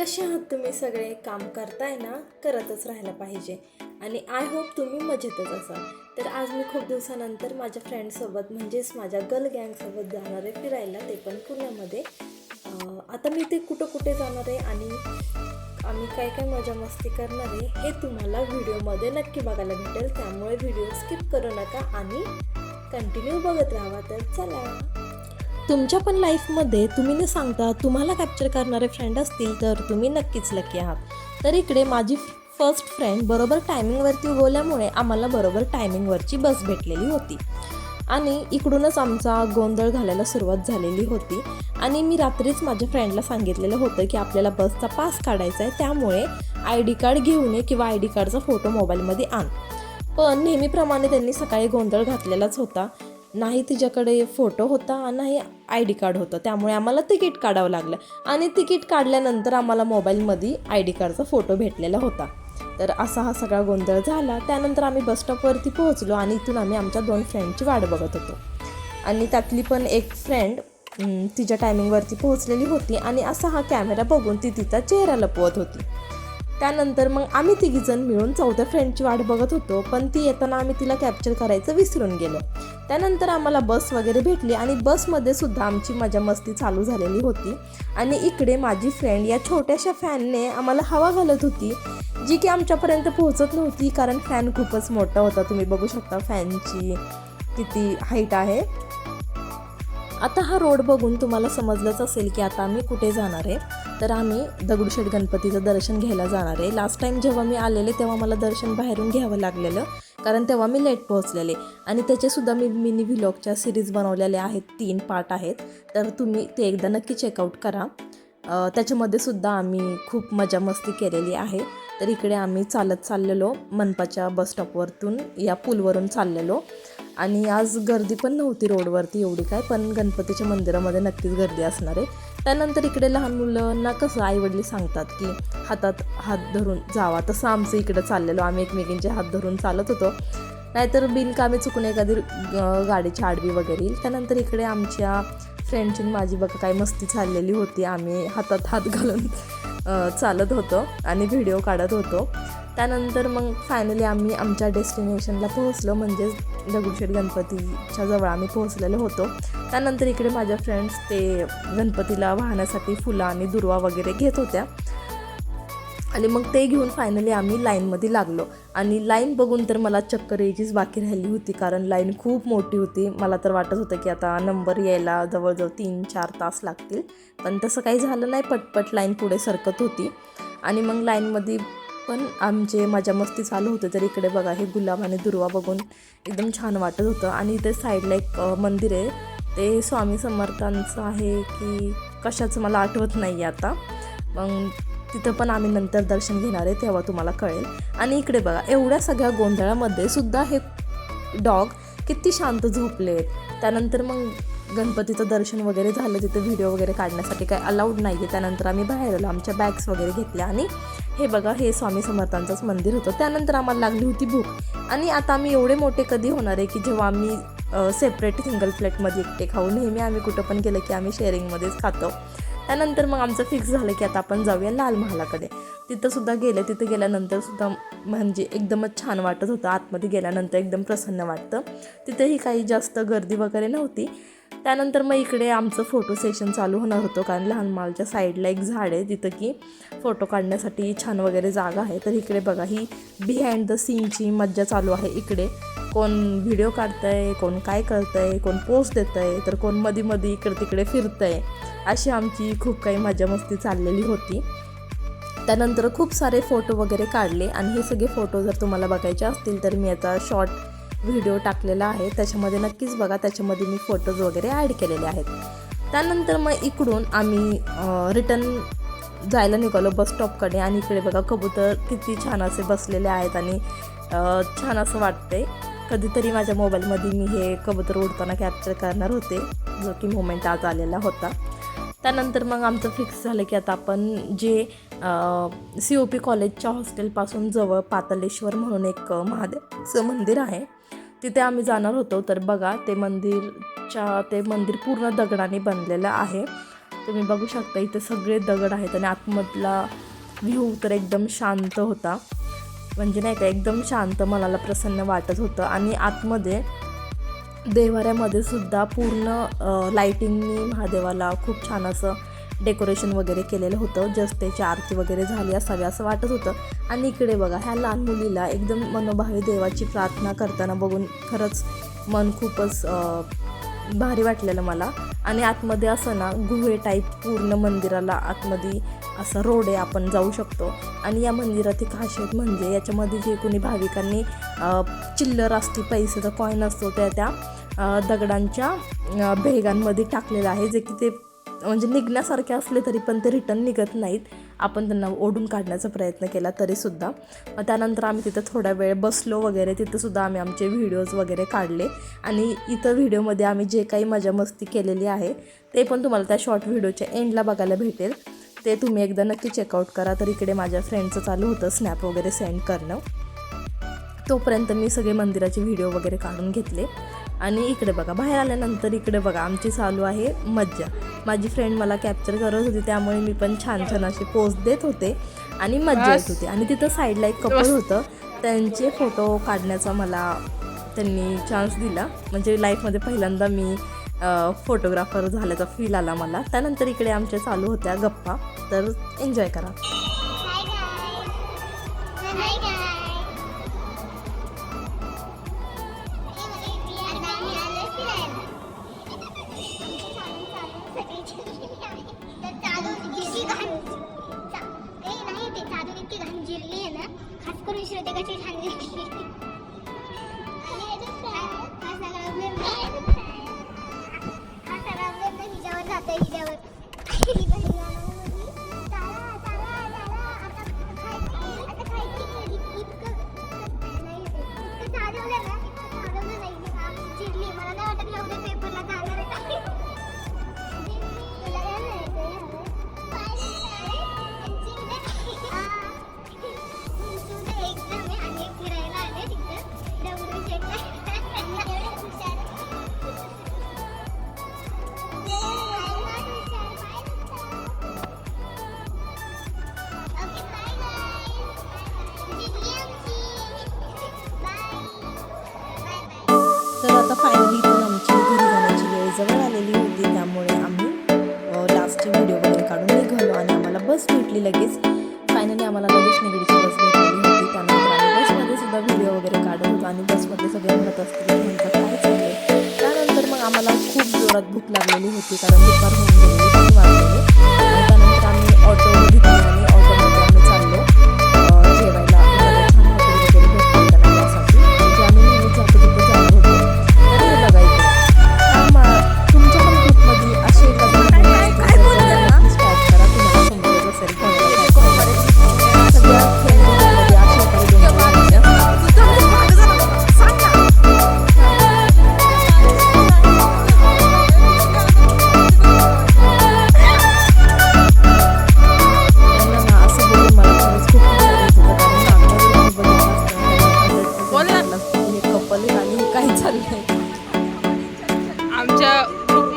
कसे आहात तुम्ही सगळे? काम करताय ना? करतच राहायला पाहिजे. आणि आय होप तुम्ही मजेतच असाल. तर आज मी खूप दिवसानंतर माझ्या फ्रेंडसोबत म्हणजेच माझ्या गर्ल गँगसोबत जाणार आहे फिरायला. ते पण पुण्यामध्ये. आता मी ते कुठं कुठे जाणार आहे आणि आम्ही काय काय मजा मस्ती करणार आहे हे तुम्हाला व्हिडिओमध्ये नक्की बघायला भेटेल. त्यामुळे व्हिडिओ स्किप करू नका आणि कंटिन्यू बघत राहा तर चला. तुमच्या पण लाईफमध्ये तुम्ही न सांगता तुम्हाला कॅप्चर करणारे फ्रेंड असतील तर तुम्ही नक्कीच लकी आहात. तर इकडे माझी फर्स्ट फ्रेंड बरोबर टायमिंगवरती उगवल्यामुळे आम्हाला बरोबर टायमिंगवरची बस भेटलेली होती. आणि इकडूनच आमचा गोंधळ घालायला सुरुवात झालेली होती. आणि मी रात्रीच माझ्या फ्रेंडला सांगितलेलं होतं की आपल्याला बसचा पास काढायचा आहे त्यामुळे आय डी कार्ड घेऊन ये किंवा आय डी कार्डचा फोटो मोबाईलमध्ये आण. पण नेहमीप्रमाणे त्यांनी सकाळी गोंधळ घातलेलाच होता. नाही तिच्याकडे फोटो होता नाही आय डी कार्ड होतं. त्यामुळे आम्हाला तिकीट काढावं लागलं. आणि तिकीट काढल्यानंतर आम्हाला मोबाईलमध्ये आय डी कार्डचा फोटो भेटलेला होता. तर असा हा सगळा गोंधळ झाला. त्यानंतर आम्ही बसस्टॉपवरती पोहोचलो आणि इथून आम्ही आमच्या दोन फ्रेंडची वाट बघत होतो. आणि त्यातली पण एक फ्रेंड तिच्या टायमिंगवरती पोहोचलेली होती आणि असा हा कॅमेरा बघून ती तिचा चेहरा लपवत होती. त्यानंतर मग आम्ही तिघीजण मिळून चौथ्या फ्रेंडची वाट बघत होतो. पण ती येताना आम्ही तिला कॅप्चर करायचं विसरून गेलो. त्यानंतर आम्हाला बस वगैरे भेटली आणि बसमध्ये सुद्धा आमची मजा मस्ती चालू झालेली होती. आणि इकडे माझी फ्रेंड या छोट्याशा फॅनने आम्हाला हवा घालत होती जी की आमच्यापर्यंत पोहोचत नव्हती कारण फॅन खूपच मोठा होता. तुम्ही बघू शकता फॅनची किती हाईट आहे. आता हा रोड बघून तुम्हाला समजलंच असेल की आता आम्ही कुठे जाणार आहे. तर आम्ही दगडूशेठ गणपतीचं दर्शन घ्यायला जाणार आहे. लास्ट टाईम जेव्हा मी आलेले तेव्हा मला दर्शन बाहेरून घ्यावं लागलेलं कारण तेव्हा मी लेट पोहोचलेले. आणि त्याचेसुद्धा मी मिनी व्हिलॉगच्या सिरीज बनवलेल्या आहेत तीन पार्ट आहेत. तर तुम्ही ते एकदा नक्की चेकआउट करा. त्याच्यामध्ये सुद्धा आम्ही खूप मजा मस्ती केलेली आहे. तर इकडे आम्ही चालत चाललेलो मनपाच्या बसस्टॉपवरतून या पूलवरून चाललेलो. आणि आज गर्दी पण नव्हती रोडवरती एवढी काय पण गणपतीच्या मंदिरामध्ये नक्कीच गर्दी असणार आहे. त्यानंतर इकडे लहान मुलांना कसं आईवडील सांगतात की हातात हात धरून जावा. तसं आमचं इकडं चाललेलो आम्ही एकमेकींचे हात धरून चालत होतो. नाहीतर बिनकामी चुकून एखादी गाडीची आडवी वगैरे येईल. त्यानंतर इकडे आमच्या फ्रेंडची माझी बघा काय मस्ती चाललेली होती. आम्ही हातात हात घालून चालत होतो आणि व्हिडिओ काढत होतो. त्यानंतर मग फायनली आम्ही आमच्या डेस्टिनेशनला पोहोचलो. म्हणजेच दगडूशेठ गणपतीच्या जवळ आम्ही पोहोचलेलो होतो. त्यानंतर इकडे माझ्या फ्रेंड्स ते गणपतीला वाहण्यासाठी फुलं आणि दुर्वा वगैरे घेत होत्या. आणि मग ते घेऊन फायनली आम्ही लाईनमध्ये लागलो. आणि लाईन बघून तर मला चक्कर यायचीच बाकी राहिली होती कारण लाईन खूप मोठी होती. मला तर वाटत होतं की आता नंबर यायला जवळजवळ तीन चार तास लागतील. पण तसं काही झालं नाही पटपट लाईन पुढे सरकत होती. आणि मग लाईनमध्ये पण आमचे मजा मस्ती चालू होतं तर इकडे बघा हे गुलाब आणि दुर्वा बघून एकदम छान वाटत होतं. आणि इथे साईडला एक मंदिर आहे. ते स्वामी समर्थांचं आहे की कशाचं मला आठवत नाही आहे आता. मग तिथं पण आम्ही नंतर दर्शन घेणार आहे तेव्हा तुम्हाला कळेल. आणि इकडे बघा एवढ्या सगळ्या गोंधळामध्ये सुद्धा हे डॉग किती शांत झोपले. त्यानंतर मग गणपतीचं दर्शन वगैरे झालं तिथं व्हिडिओ वगैरे काढण्यासाठी काय अलाउड नाही आहे त्यानंतर आम्ही बाहेर आलो आमच्या बॅग्स वगैरे घेतल्या आणि हे बघा हे स्वामी समर्थांचंच मंदिर होतं. त्यानंतर आम्हाला लागली होती भूक. आणि आता आम्ही एवढे मोठे कधी होणार आहे की जेव्हा आम्ही सेपरेट सिंगल प्लेटमध्ये एकटे खाऊ नेहमी आम्ही कुठं पण गेलं की आम्ही शेअरिंगमध्येच खातो. त्यानंतर मग आमचं फिक्स झालं की आता आपण जाऊया लाल महालाकडे. तिथंसुद्धा गेलं तिथं गेल्यानंतर सुद्धा म्हणजे एकदमच छान वाटत होतं. आतमध्ये गेल्यानंतर एकदम प्रसन्न वाटतं. तिथेही काही जास्त गर्दी वगैरे नव्हती. त्यानंतर मग इकडे आमचं फोटो सेशन चालू होणार होतं कारण लहान मालच्या साईडला एक झाड आहे तिथं की फोटो काढण्यासाठी छान वगैरे जागा आहे. तर इकडे बघा ही बिहाइंड द सीनची मज्जा चालू आहे इकडे. कोण व्हिडिओ काढतंय कोण काय करतंय कोण पोस्ट देतंय तर कोण मधी मधी इकडे तिकडे फिरतंय. अशी आमची खूप काही मजा मस्ती चाललेली होती. त्यानंतर खूप सारे फोटो वगैरे काढले आणि हे सगळे फोटो जर तुम्हाला बघायचे असतील तर मी याचा शॉर्ट व्हिडिओ टाकलेला आहे. त्याच्यामध्ये नक्कीच बघा त्याच्यामध्ये मी फोटोज वगैरे ॲड केलेले आहेत. त्यानंतर मग इकडून आम्ही रिटर्न जायला निघालो बस स्टॉपकडे आणि इकडे बघा कबूतर किती छान असे बसलेले आहेत आणि छान असं वाटते कधीतरी माझ्या मोबाईलमध्ये मी हे कबूतर उडताना कॅप्चर करणार होते जो की मोमेंट आज आलेला होता. त्यानंतर मग आमचं फिक्स झालं की आता आपण जे सी ओ पी कॉलेजच्या हॉस्टेलपासून जवळ पातलेश्वर म्हणून एक महादेवाचं महादेवचं मंदिर आहे. तिथे आम्ही जाणार होतो. तर बघा ते मंदिरच्या ते मंदिर पूर्ण दगडाने बनलेलं आहे. तुम्ही बघू शकता इथे सगळे दगड आहेत आणि आतमधला व्ह्यू तर एकदम शांत होता. म्हणजे नाही का एकदम शांत मनाला प्रसन्न वाटत होतं. आणि आतमध्ये देवाऱ्यामध्ये सुद्धा पूर्ण लाईटिंगनी महादेवाला खूप छान असं डेकोरेशन वगैरे केलेलं होतं. जस्ट त्याची आरती वगैरे झाली असावी असं वाटत होतं. आणि इकडे बघा ह्या लहान मुलीला एकदम मनोभावी देवाची प्रार्थना करताना बघून खरंच मन खूपच भारी वाटलेलं मला. आणि आतमध्ये असं ना गुहे टाईप पूर्ण मंदिराला आतमध्ये असा रोड आहे आपण जाऊ शकतो. आणि या मंदिराची खासियत म्हणजे याच्यामध्ये जे कोणी भाविकांनी चिल्लर असते पैसेचा कॉईन असतो त्या त्या दगडांच्या भेगांमध्ये टाकलेलं आहे. जे की ते म्हणजे निघण्यासारखे असले तरी पण ते रिटर्न निघत नाहीत. आपण त्यांना ओढून काढण्याचा प्रयत्न केला तरीसुद्धा मग त्यानंतर आम्ही तिथं थोडा वेळ बसलो वगैरे तिथंसुद्धा आम्ही आमचे व्हिडिओज वगैरे काढले. आणि इथं व्हिडिओमध्ये आम्ही जे काही मजा मस्ती केलेली आहे ते पण तुम्हाला त्या शॉर्ट व्हिडिओच्या एंडला बघायला भेटेल. ते तुम्ही एकदा नक्की चेकआउट करा तर इकडे माझ्या फ्रेंडचं चालू होतं स्नॅप वगैरे सेंड करणं. तोपर्यंत मी सगळे मंदिराचे व्हिडिओ वगैरे काढून घेतले. आणि इकडे बघा बाहेर आल्यानंतर इकडे बघा आमची चालू आहे मज्जा. माझी फ्रेंड मला कॅप्चर करत होती त्यामुळे मी पण छान छान असे पोस्ट देत होते आणि मज्जा येत होती. आणि तिथं साईडला एक कपल होतं त्यांचे फोटो काढण्याचा मला त्यांनी चान्स दिला. म्हणजे लाईफमध्ये पहिल्यांदा मी फोटोग्राफर झाल्याचा फील आला मला. त्यानंतर इकडे आमच्या चालू होत्या गप्पा. तर एन्जॉय करा. आहे ना खास करून बस भेटली लगेच. फायनली आम्हाला लगेच निगडीची बस भेटलेली होती. त्यानंतर आम्ही बसमध्ये सुद्धा व्हिडिओ वगैरे काढत होतो आणि बसमध्ये सगळे म्हणत असतील म्हणतात काय चाललंय. त्यानंतर मग आम्हाला खूप जोरात भूक लागलेली होती कारण दुपार होऊन गेलेली तीन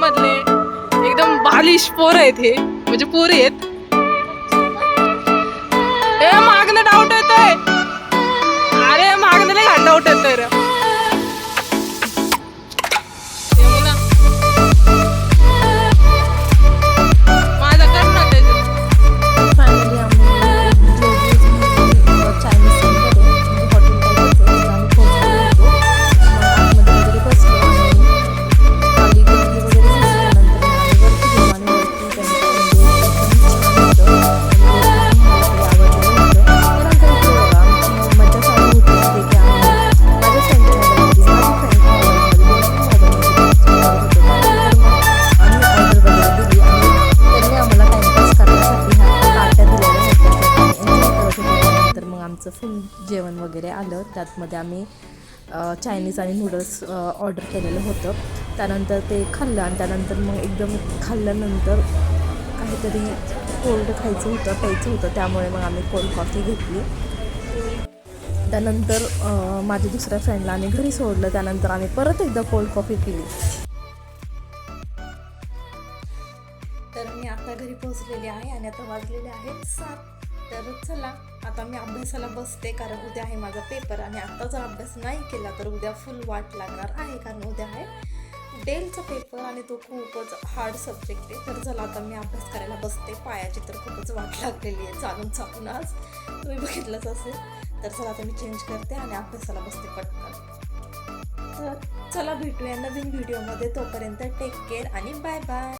मधले एकदम बालिश पोर आहेत हे. म्हणजे पोरी आहेत. ए मागणं डाऊट येतोय. अरे मागणं लय घाण डाऊट येतोय आलं आम्ही चायनीज आणि नूडल्स ऑर्डर केलेलं होतं. त्यानंतर ते खाल्लं आणि त्यानंतर मग एकदम खाल्ल्यानंतर काहीतरी कोल्ड खायचं होतं प्यायचं होतं. त्यामुळे मग आम्ही कोल्ड कॉफी घेतली. त्यानंतर माझ्या दुसऱ्या फ्रेंडला आम्ही घरी सोडलं. त्यानंतर आम्ही परत एकदा कोल्ड कॉफी पिली. तर मी आता घरी पोचलेली आहे आणि आता वाजलेले आहेत सात. तर चला आता मी अभ्यासाला बसते कारण उद्या आहे माझा पेपर आणि आता जर अभ्यास नाही केला तर उद्या फुल वाट लागणार आहे कारण उद्या आहे डेलचा पेपर आणि तो खूपच हार्ड सब्जेक्ट आहे. तर चला आता मी अभ्यास करायला बसते. पायाची तर खूपच वाट लागलेली आहे. चालून चालून आज. तुम्ही बघितलंच असेल. तर चला आता मी चेंज करते आणि अभ्यासाला बसते पटकन. तर चला भेटूया नवीन व्हिडिओमध्ये तोपर्यंत टेक केअर आणि बाय बाय